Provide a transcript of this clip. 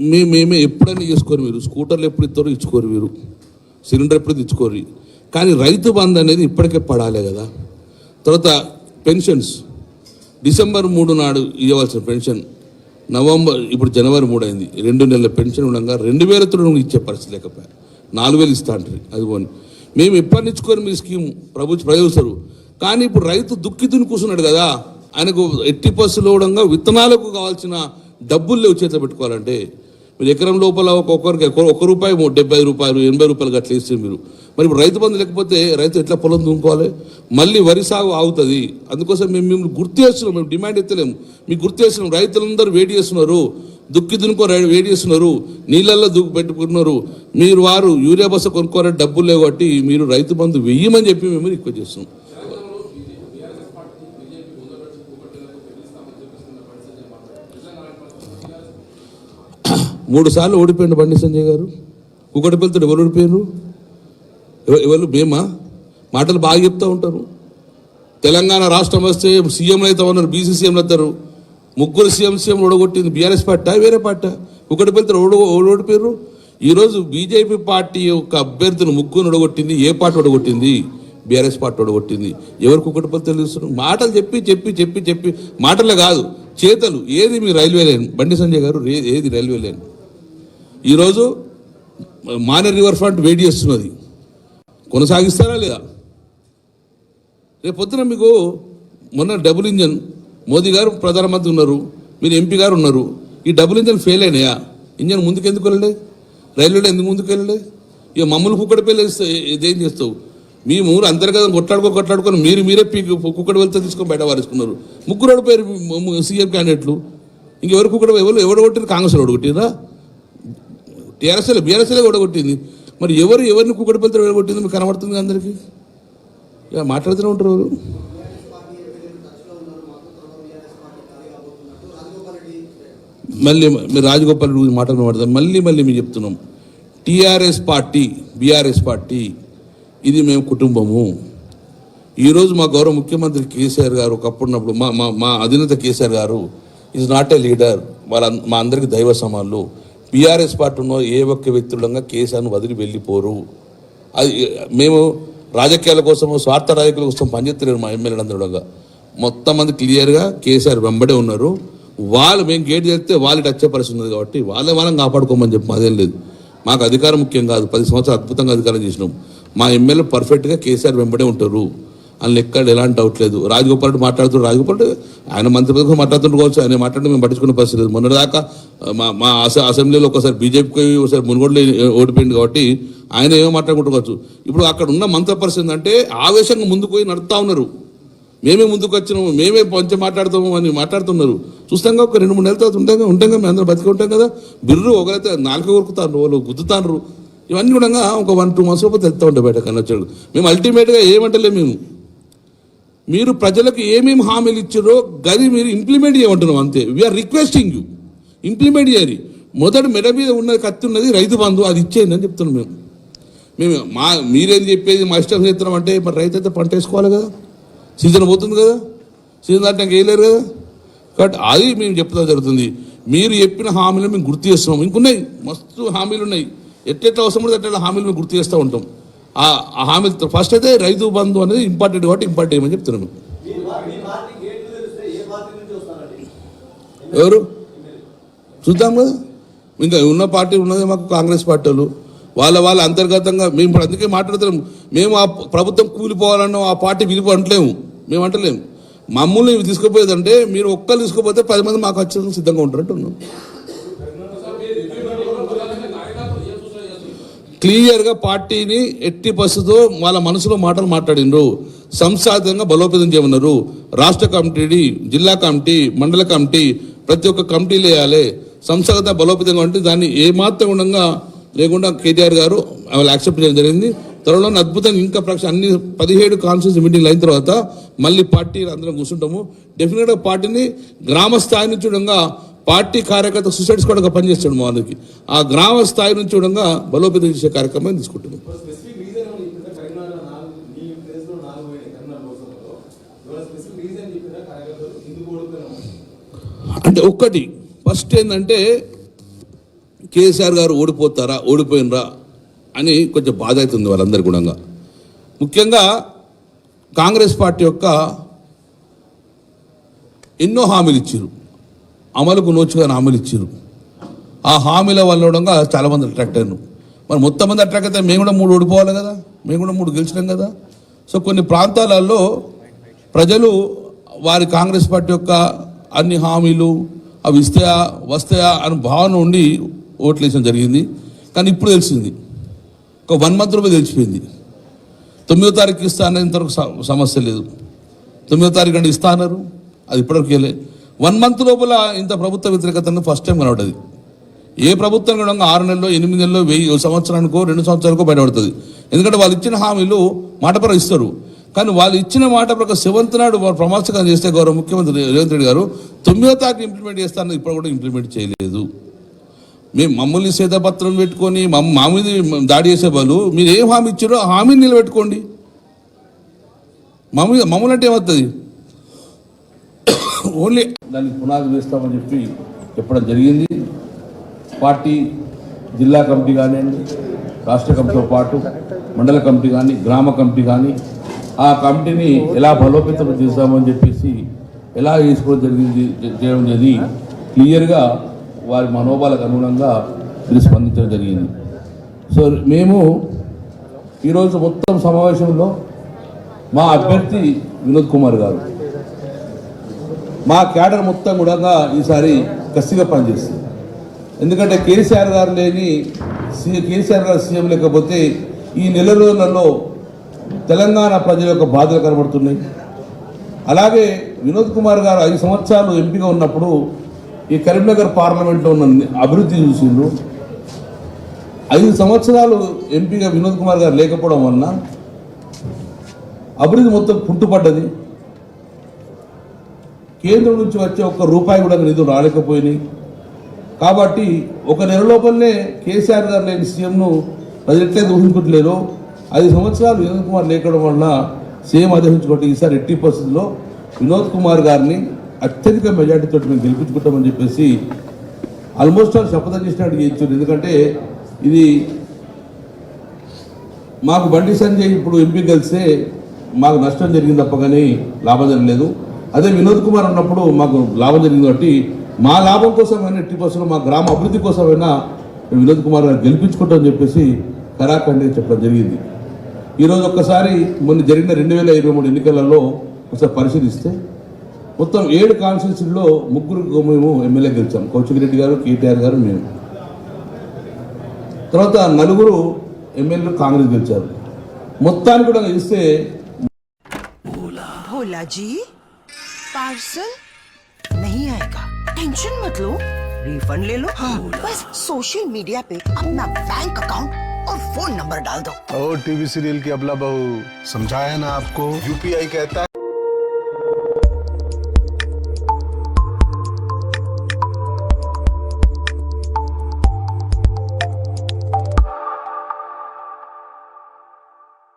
మీ మేమే ఎప్పుడైనా చేసుకోరు మీరు. స్కూటర్లు ఎప్పుడు ఇస్తారో ఇచ్చుకోరు మీరు. సిలిండర్ ఎప్పుడు ఇచ్చుకోరు కానీ రైతు బంధు అనేది ఇప్పటికే పడాలి కదా. తర్వాత పెన్షన్స్. డిసెంబర్ మూడు నాడు ఇవ్వాల్సిన పెన్షన్. నవంబర్ ఇప్పుడు జనవరి మూడు అయింది. రెండు నెలల పెన్షన్ ఉండగా రెండు వేల తొమ్మిది ఇచ్చే పరిస్థితి లేకపోయా. నాలుగు వేలు ఇస్తా అంటారు. అది పోని. మేము ఎప్పటి నుంచుకొని మీ స్కీమ్? ప్రభు ప్రయోగిస్తారు కానీ ఇప్పుడు రైతు దుక్కి కూర్చున్నాడు కదా. ఆయనకు ఎట్టి పసులు ఇవ్వడంగా విత్తనాలకు కావాల్సిన డబ్బులు లేవు చేతిలో పెట్టుకోవాలంటే మీరు ఎకరం లోపల ఒక్కొక్కరికి ఒక- రూపాయి డెబ్బై రూపాయలు ఎనభై రూపాయలు అట్లా ఇస్తే మీరు. మరి ఇప్పుడు రైతు బంధు లేకపోతే రైతు ఎట్లా పొలం దున్నుకోవాలి? మళ్ళీ వరి సాగు ఆగుతుంది. అందుకోసం మేము మేము గుర్తు చేస్తున్నాం మేము డిమాండ్ ఎత్తలేము. మీకు గుర్తు చేస్తున్నాం రైతులందరూ వేడి చేస్తున్నారు దుక్కి దున్నుకో వేడి చేస్తున్నారు నీళ్ళల్లో దుక్కు పెట్టుకున్నారు మీరు వారు యూరియా బస్సు కొనుక్కోవాలంటే డబ్బులు లేవు కాబట్టి మీరు రైతు బంధు వెయ్యమని చెప్పి మేము రిక్వెస్ట్ చేస్తున్నాం. మూడు సార్లు ఓడిపోయిండు బండి సంజయ్ గారు. ఒకటి వెళ్తాడు ఎవరు ఓడిపోయారు ఎవరు? మేమా? మాటలు బాగా చెప్తూ ఉంటారు. తెలంగాణ రాష్ట్రం వస్తే సీఎంలు అయితే ఉన్నారు బీసీ సీఎంలు అవుతారు. ముగ్గురు సీఎం సీఎం ఓడగొట్టింది బీఆర్ఎస్ పార్టీ వేరే పార్టీ. ఒకటి వెళ్తారు ఓడ ఓడిపోయారు ఈరోజు బీజేపీ పార్టీ యొక్క అభ్యర్థిని ముగ్గురు ఓడగొట్టింది ఏ పార్టీ ఓడగొట్టింది? బీఆర్ఎస్ పార్టీ ఓడగొట్టింది. ఎవరికి ఒకటి పలు తెలుస్తున్నారు? మాటలు చెప్పి చెప్పి చెప్పి చెప్పి మాటలే కాదు చేతలు. ఏది మీ రైల్వే లైన్? బండి సంజయ్ గారు ఏది రైల్వే లైన్? ఈరోజు మానే రివర్ ఫ్రంట్ వెయిట్ చేస్తున్నది. కొనసాగిస్తారా లేదా? రేపు పొద్దున మీకు మొన్న డబుల్ ఇంజన్ మోదీ గారు ప్రధానమంత్రి ఉన్నారు మీరు ఎంపీ గారు ఉన్నారు. ఈ డబుల్ ఇంజన్ ఫెయిల్ అయినాయా? ఇంజన్ ముందుకు ఎందుకు వెళ్ళలే? రైల్వేలో ఎందుకు ముందుకు వెళ్ళలే? ఇక మమ్మల్ని కుక్కడి పెళ్ళి ఇదేం చేస్తావు? మీ ఊరు అంతర్గతం కొట్లాడుకో కొట్లాడుకొని మీరు మీరే పీ కుక్కడి వెళ్తే తీసుకొని బయట వారేసుకున్నారు. ముగ్గురు ఓడిపోయారు సీఎం క్యాండిడేట్లు. ఇంకెవరు కుక్కడ ఎవరు ఎవరు కొట్టారు కాంగ్రెస్ కొట్టిరా టీఆర్ఎస్ఎల్ బీఆర్ఎస్ఎల్ ఓడగొట్టింది మరి ఎవరు ఎవరిని కుక్కడి వెళ్ళగొట్టింది మీకు కనబడుతుంది అందరికీ? ఇలా మాట్లాడుతూనే ఉంటారు ఎవరు? మళ్ళీ మీరు రాజగోపాల్ రెడ్డి గురించి మాట్లాడిన మళ్ళీ మళ్ళీ మేము చెప్తున్నాం. టీఆర్ఎస్ పార్టీ బీఆర్ఎస్ పార్టీ ఇది మేము కుటుంబము. ఈరోజు మా గౌరవ ముఖ్యమంత్రి కేసీఆర్ గారు ఒకప్పుడున్నప్పుడు మా మా మా అధినేత కేసీఆర్ గారు ఈజ్ నాట్ ఏ లీడర్. వాళ్ళ మా అందరికి దైవ సమానులు. బీఆర్ఎస్ పార్టీ ఉన్న ఏ ఒక్క వ్యక్తులంగా కేసీఆర్ను వదిలి వెళ్ళిపోరు. అది మేము రాజకీయాల కోసం స్వార్థ రాజకీయాల కోసం పనిచేస్తలేరు మా ఎమ్మెల్యేలు మొత్తం మంది క్లియర్గా కేసీఆర్ వెంబడే ఉన్నారు. వాళ్ళు మేము గేట్ చేస్తే వాళ్ళు టచ్ పరిస్థితి ఉంది కాబట్టి వాళ్ళే వాళ్ళని కాపాడుకోమని చెప్పి అదేం లేదు. మాకు అధికారం ముఖ్యం కాదు. పది సంవత్సరాలు అద్భుతంగా అధికారం చేసినాం. మా ఎమ్మెల్యే పర్ఫెక్ట్గా కేసీఆర్ వెంబడే ఉంటారు. అందులో ఎక్కడ ఎలాంటి డౌట్ లేదు. రాజగోపాల్ రెడ్డి మాట్లాడుతున్నారు రాజగోపాల్ రెడ్డి ఆయన మంత్రి పదవి మాట్లాడుతుండవచ్చు ఆయన మాట్లాడి మేము పట్టించుకునే పరిస్థితి లేదు. మొన్నటిదాకా మా మా అసెంబ్లీలో ఒకసారి బీజేపీకి ఒకసారి మునుగోడులో ఓడిపోయింది కాబట్టి ఆయన ఏమో మాట్లాడుకుంటుకోవచ్చు ఇప్పుడు అక్కడ ఉన్న మంత్ర పరిస్థితి అంటే ఆవేశంగా ముందుకు పోయి నడుపుతా ఉన్నారు. మేమే ముందుకు వచ్చినాము మేమే పంచి మాట్లాడతాము అని మాట్లాడుతున్నారు. చూస్తాంగా ఒక రెండు మూడు నెలల తర్వాత ఉంటాం ఉంటాం మేము అందరం బతికి ఉంటాం కదా. బిర్రు ఒకరైతే నాలుక కొరుకుతారు వాళ్ళు గుద్దుతారు. ఇవన్నీ కూడా ఒక వన్ టూ మంత్స్ లోపు తెలుస్తూ ఉంటాయి బయట కన్నొచ్చాడు మేము అల్టిమేట్గా ఏమంటలే మేము. మీరు ప్రజలకు ఏమేమి హామీలు ఇచ్చారో గది మీరు ఇంప్లిమెంట్ చేయమంటున్నాం అంతే. వీఆర్ రిక్వెస్టింగ్ యూ ఇంప్లిమెంట్ చేయాలి. మొదటి మెడ మీద ఉన్న కత్తి ఉన్నది రైతు బంధు అది ఇచ్చేయండి అని చెప్తున్నాం మేము. మేము మా మీరేం చెప్పేది మా ఇష్టం చేస్తున్నాం అంటే మరి రైతు అయితే పంట వేసుకోవాలి కదా? సీజన్ పోతుంది కదా? సీజన్ దాటి వేయలేరు కదా? కాబట్టి అది మేము చెప్తా జరుగుతుంది. మీరు చెప్పిన హామీలు మేము గుర్తు చేస్తున్నాం. ఇంకున్నాయి. మస్తు హామీలు ఉన్నాయి. ఎట్టెట్లా అవసరం కూడా అట్లా హామీలు మేము గుర్తు చేస్తూ ఉంటాం. ఆ ఫస్ట్ అయితే రైతు బంధు అనేది ఇంపార్టెంట్ కాబట్టి ఇంపార్టెంట్ ఏమని చెప్తున్నాను ఎవరు? చూద్దాం కదా. ఇంకా ఉన్న పార్టీ ఉన్నదే మాకు కాంగ్రెస్ పార్టీలు వాళ్ళ. వాళ్ళ అంతర్గతంగా మేము ఇప్పుడు అందుకే మాట్లాడుతున్నాం. మేము ఆ ప్రభుత్వం కూలిపోవాలన్నా ఆ పార్టీ విలువ అంటలేము. మేము అంటలేము. మమ్మల్ని తీసుకుపోయేదంటే మీరు ఒక్కరు తీసుకుపోతే పది మంది మాకు వచ్చేందుకు సిద్ధంగా ఉంటారంటున్నాం. క్లియర్గా పార్టీని ఎట్టి పరిస్థితితో వాళ్ళ మనసులో మాటలు మాట్లాడిండ్రు సంస్థాగతంగా బలోపేతం చేయమన్నారు. రాష్ట్ర కమిటీ జిల్లా కమిటీ మండల కమిటీ ప్రతి ఒక్క కమిటీలు వేయాలి. సంస్థాగత బలోపేతంగా ఉంటే దాన్ని ఏమాత్రం ఉండగా లేకుండా కేటీఆర్ గారు వాళ్ళు యాక్సెప్ట్ చేయడం జరిగింది. త్వరలో అద్భుతంగా ఇంకా ప్రక్ష అన్ని పదిహేడు కాన్ఫరెన్స్ మీటింగ్లు అయిన తర్వాత మళ్ళీ పార్టీ అందరం కూర్చుంటాము. డెఫినెట్గా పార్టీని గ్రామ స్థాయి నుంచి ఉండగా పార్టీ కార్యకర్త సూసైడ్స్ కూడా పనిచేస్తాడు మా వాళ్ళకి ఆ గ్రామ స్థాయి నుంచి ఉండగా బలోపేతం చేసే కార్యక్రమం తీసుకుంటున్నాం అంటే ఒక్కటి ఫస్ట్ ఏంటంటే కేసీఆర్ గారు ఓడిపోతారా ఓడిపోయినరా అని కొంచెం బాధ అవుతుంది వాళ్ళందరి గుణంగా ముఖ్యంగా కాంగ్రెస్ పార్టీ యొక్క ఎన్నో హామీలు ఇచ్చారు. అమలుకు నోచుగా హామీలు ఇచ్చారు ఆ హామీల వల్ల కూడా చాలా మంది అట్రాక్ట్ అయ్యారు మరి మొత్తం మంది అట్రాక్ట్ అయితే మేము కూడా మూడు ఓడిపోవాలి కదా? మేము కూడా మూడు గెలిచినాం కదా? సో కొన్ని ప్రాంతాలలో ప్రజలు వారి కాంగ్రెస్ పార్టీ యొక్క అన్ని హామీలు అవి ఇస్తాయా వస్తాయా అని భావన ఉండి ఓట్లు వేసడం జరిగింది. కానీ ఇప్పుడు తెలిసింది. ఒక వన్ మంత్ రూపాయ తెలిసిపోయింది. తొమ్మిదో తారీఖు ఇస్తా అనేది ఇంతవరకు సమస్య లేదు. తొమ్మిదో తారీఖు అంటే ఇస్తా అన్నారు. అది ఇప్పటివరకు వెళ్ళే వన్ మంత్ లోపల ఇంత ప్రభుత్వ వ్యతిరేకతను ఫస్ట్ టైం కనబడ్డది. ఏ ప్రభుత్వం కూడా ఆరు నెలల్లో ఎనిమిది నెలల్లో వెయ్యి సంవత్సరానికో రెండు సంవత్సరాలకో బయటపడుతుంది. ఎందుకంటే వాళ్ళు ఇచ్చిన హామీలు మాటపర ఇస్తారు. కానీ వాళ్ళు ఇచ్చిన మాట ప్రకారం సెవెంత్ నాడు వారు ప్రమాసకం చేస్తే గౌరవ ముఖ్యమంత్రి రేవంత్ రెడ్డి గారు తొమ్మిదో తారీఖు ఇంప్లిమెంట్ చేస్తానని ఇప్పుడు కూడా ఇంప్లిమెంట్ చేయలేదు. మేము మమ్మల్ని సేతపత్రం పెట్టుకొని మమ్మ మా మీద దాడి చేసే వాళ్ళు మీరు ఏం హామీ ఇచ్చారో ఆ హామీని నిలబెట్టుకోండి. మమ్మల్ని మమ్మల్ని అంటే ఏమవుతుంది? ఓన్లీ దానికి పునాది వేస్తామని చెప్పి చెప్పడం జరిగింది. పార్టీ జిల్లా కమిటీ కానివ్వండి రాష్ట్ర కమిటీతో పాటు మండల కమిటీ కానీ గ్రామ కమిటీ కానీ ఆ కమిటీని ఎలా బలోపేతం చేస్తామని చెప్పేసి ఎలా చేసుకోవడం జరిగింది చేయడం జరిగింది క్లియర్గా వారి మనోభాలకు అనుగుణంగా ఇది స్పందించడం జరిగింది. సో మేము ఈరోజు మొత్తం సమావేశంలో మా అభ్యర్థి వినోద్ కుమార్ గారు. మా క్యాడర్ మొత్తం కూడా ఈసారి కసిగా పనిచేస్తుంది. ఎందుకంటే కేసీఆర్ గారు లేని కేసీఆర్ గారు సీఎం లేకపోతే ఈ నెల రోజులలో తెలంగాణ ప్రజల యొక్క బాధలు కనబడుతున్నాయి. అలాగే వినోద్ కుమార్ గారు ఐదు సంవత్సరాలు ఎంపీగా ఉన్నప్పుడు ఈ కరీంనగర్ పార్లమెంట్లో ఉన్న అభివృద్ధి చూసిండ్రు. ఐదు సంవత్సరాలు ఎంపీగా వినోద్ కుమార్ గారు లేకపోవడం వలన అభివృద్ధి మొత్తం పుట్టుపడ్డది. కేంద్రం నుంచి వచ్చే ఒక్క రూపాయి కూడా నిధులు రాలేకపోయినాయి. కాబట్టి ఒక నెల లోపలనే కేసీఆర్ గారు లేని సీఎంను ప్రజలు ఎట్లయితే ఊహించుకుంటలేరో ఐదు సంవత్సరాలు వినోద్ కుమార్ లేకడం వలన సీఎం అధించుకుంటే ఈసారి ఎట్టి పరిస్థితుల్లో వినోద్ కుమార్ గారిని అత్యధిక మెజార్టీతో మేము గెలిపించుకుంటామని చెప్పేసి ఆల్మోస్ట్ ఆల్ శపథం చేసినట్టు చేయించారు. ఎందుకంటే ఇది మాకు బండి సంజయ్ ఇప్పుడు ఎంపీ కలిస్తే మాకు నష్టం జరిగింది తప్ప కానీ లాభం జరగలేదు. అదే వినోద్ కుమార్ ఉన్నప్పుడు మాకు లాభం జరిగింది కాబట్టి మా లాభం కోసమైనా ఎట్టి బస్సులో మా గ్రామ అభివృద్ధి కోసమైనా వినోద్ కుమార్ గారు గెలిపించుకుంటామని చెప్పేసి కరాఖండి చెప్పడం జరిగింది. ఈరోజు ఒక్కసారి మొన్న జరిగిన రెండు వేల ఇరవై మూడు ఎన్నికలలో ఒకసారి పరిశీలిస్తే మొత్తం ఏడు కాన్స్టిట్యూన్సీల్లో ముగ్గురు మేము ఎమ్మెల్యే గెలిచాం. కౌశికిరెడ్డి గారు కేటీఆర్ గారు మేము. తర్వాత నలుగురు ఎమ్మెల్యేలు కాంగ్రెస్ గెలిచారు. మొత్తాన్ని కూడా ఇస్తే पार्सल नहीं आएगा। टेंशन मत लो। रिफंड ले लो। हाँ। बस सोशल मीडिया पे अपना बैंक अकाउंट और फ़ोन नंबर डाल दो। ओ टीवी सीरियल की अबला बहू समझाया ना आपको? यूपीआई कहता है